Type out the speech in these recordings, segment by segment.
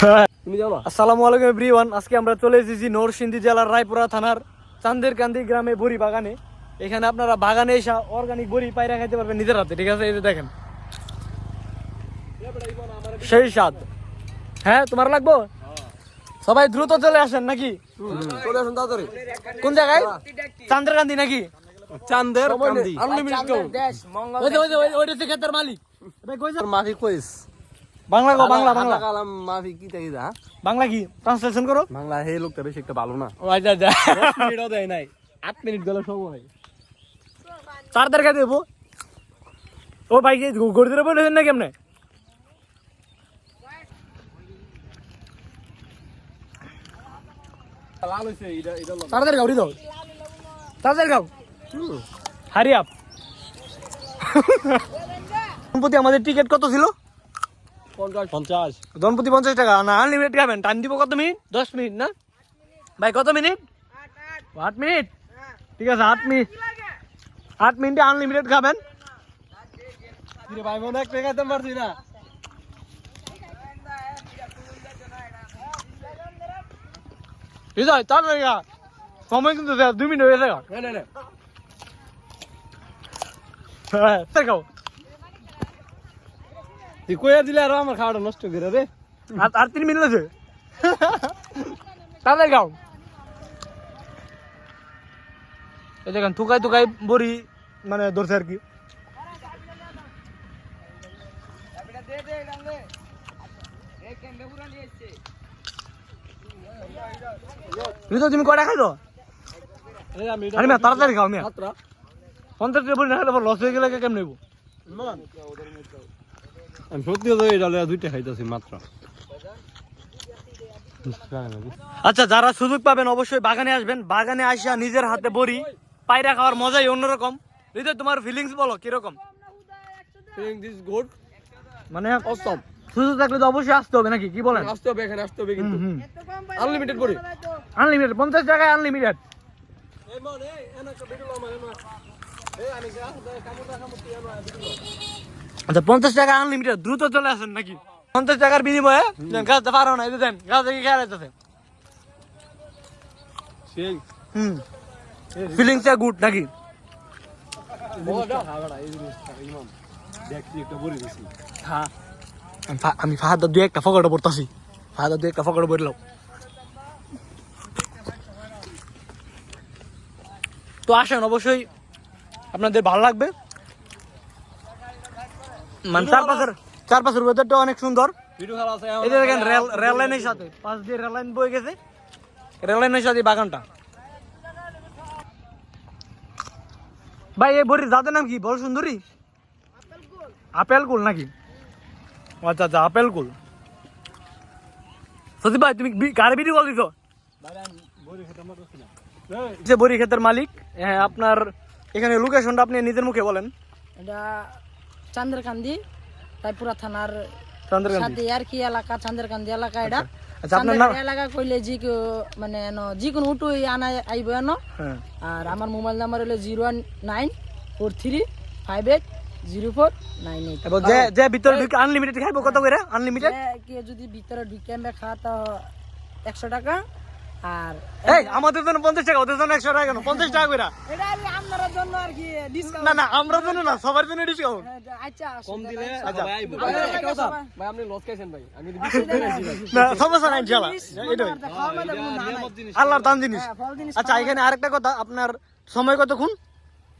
আসসালামু আলাইকুম এভরিওয়ান আজকে আমরা চলে এসেছি নরসিংদী জেলার রায়পুরা থানার চান্দেরকান্দি গ্রামে বড়ি বাগানে। এখানে আপনারা বাগানে এসে অর্গানিক বড়ি পায়রা খাইতে পারবেন নিজের হাতে ঠিক আছে? এই যে দেখেন। সেই স্বাদ। হ্যাঁ তোমার লাগবো? সবাই দ্রুত চলে আসেন নাকি? চলে আসুন তাড়াতাড়ি। কোন জায়গায়? চান্দেরকান্দি নাকি? চান্দের কান্দি আনলিমিটেড ওই যে ওই যে ওই- ওইটা ক্ষেতের মালিক। মাফি কইস। বাংলা গো বাংলা বাংলা। কালাম মাফি কি তাই দা বাংলা কি? ট্রান্সলেশন করো। বাংলা হে লোকটা বেশি একটা ভালো না। ও আচ্ছা আচ্ছা। মিনিটও দেয় নাই। আট মিনিট গেল সময় চার তারিখে দেবো। ও ভাই কি গড়ি ধরে বলেছেন না কেমনে? তাড়াতাড়ি খাও দাও। তাড়াতাড়ি হারি আপ দম্পতি আমাদের টিকিট কত ছিল? পঞ্চাশ। পঞ্চাশ। দম্পতি পঞ্চাশ টাকা। না আনলিমিটেড খাবেন। টাইম দিব কত মিনিট? দশ মিনিট না? ভাই কত মিনিট? আট মিনিট। ঠিক আছে আট মিনিট। আট মিনিটে আনলিমিটেড খাবেন। ভাই মনে একটা খাইতে পারছি না। তাড়াতাড়ি খা সময় কিন্তু দেখ, দুই মিনিট হয়ে গেছে। গা। না না না হ্যাঁ তাড়াতাড়ি খাও তুই কইয়া দিলে আর আমার খাওয়াটা নষ্ট করে রে আর আর তিন মিনিট আছে। তাড়াতাড়ি খাও এই দেখেন থুকাই থুকাই বড়ি মানে ধরছে আর কি। তুমি কটা আমি আরে মিয়া তাড়াতাড়ি খাও মিয়া। পঞ্চাশ টাকা না খেলে লস হয়ে গেলে কেমন নেব আমি সত্যি এটা দুইটা খাইতেছি মাত্র। আচ্ছা যারা সুযোগ পাবেন অবশ্যই বাগানে আসবেন। বাগানে আসা নিজের হাতে বড়ি পায়রা খাওয়ার মজাই অন্যরকম। হৃদয় তোমার ফিলিংস বলো কীরকম? গুড মানে অসম সুযোগ থাকলে তো অবশ্যই আসতে হবে নাকি? কি বলেন? আসতে হবে এখানে আসতে হবে কিন্তু। আনলিমিটেড করে আনলিমিটেড পঞ্চাশ টাকায় আনলিমিটেড আচ্ছা পঞ্চাশ টাকা আনলিমিটেড দ্রুত চলে আসেন নাকি? পঞ্চাশ টাকার বিনিময়ে গাছতে পারো না দেন গাছ থেকে খেয়াল আছে হুম। ফিলিংস গুড নাকি? হ্যাঁ। আমি ফাহাদা দুই একটা ফকড়ে পড়তাছি। ফাহাদা দুই একটা ফকড়ে পড়লাম। তো আসেন অবশ্যই আপনাদের ভালো লাগবে। মানে চারপাশের চারপাশের ওয়েদারটা অনেক সুন্দর। ভিডিও খেলা এই যে দেখেন রেল রেল লাইনের সাথে পাশ দিয়ে রেল লাইন বয়ে গেছে। রেল লাইনের সাথে বাগানটা। ভাই এই বড়ির জাতের নাম কি? বল সুন্দরী? আপেল কুল নাকি? আচ্ছা আচ্ছা আপেল কুল। সত্যি ভাই তুমি কারে ভিডিও কল দিছো যে বড়ি ক্ষেতের মালিক। হ্যাঁ আপনার এখানে লোকেশনটা আপনি নিজের মুখে বলেন। এটা চান্দ্রকান্দি রায়পুরা থানার সাথে আর কি এলাকা চান্দ্রকান্দি এলাকা এটা। আচ্ছা। চান্দ্রকান্দি এলাকা কইলে কেউ মানে এনো যিকোনো উঠু আনা আইব এনো। হ্যাঁ। আর আমার মোবাইল নাম্বার হলো zero nine four three five eight zero four nine eight. যে যে ভিতরে ঢুকে আনলিমিটেড খাইবো কত করে? আনলিমিটেড কেউ যদি ভিতরে ঢুকে আমরা খাওয়া তো একশো টাকা আর এই আমাদের জন্য পঞ্চাশ টাকা ওদের জন্য একশো টাকা কেন? পঞ্চাশ টাকা করে এটা আপনার জন্য আর কি ডিসকাউন্ট না না আমরা জন্য না সবার জন্য ডিসকাউন্ট আচ্ছা কম দিলে আচ্ছা। সবাই আইবো। আমাদের একটা কথা, ভাই আপনি লস খাইছেন ভাই। আমি না। সমস্যা নাই এটাই খাওয়া মানে জিনিস। আল্লাহর দান জিনিস। হ্যাঁ, আচ্ছা এখানে আরেকটা কথা আপনার সময় কতক্ষণ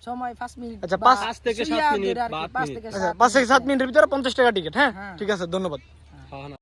সময় পাঁচ মিনিট আচ্ছা, থেকে সাত মিনিট থেকে মিনিটের ভিতরে পঞ্চাশ টাকা টিকিট হ্যাঁ? হ্যাঁ। ঠিক আছে ধন্যবাদ।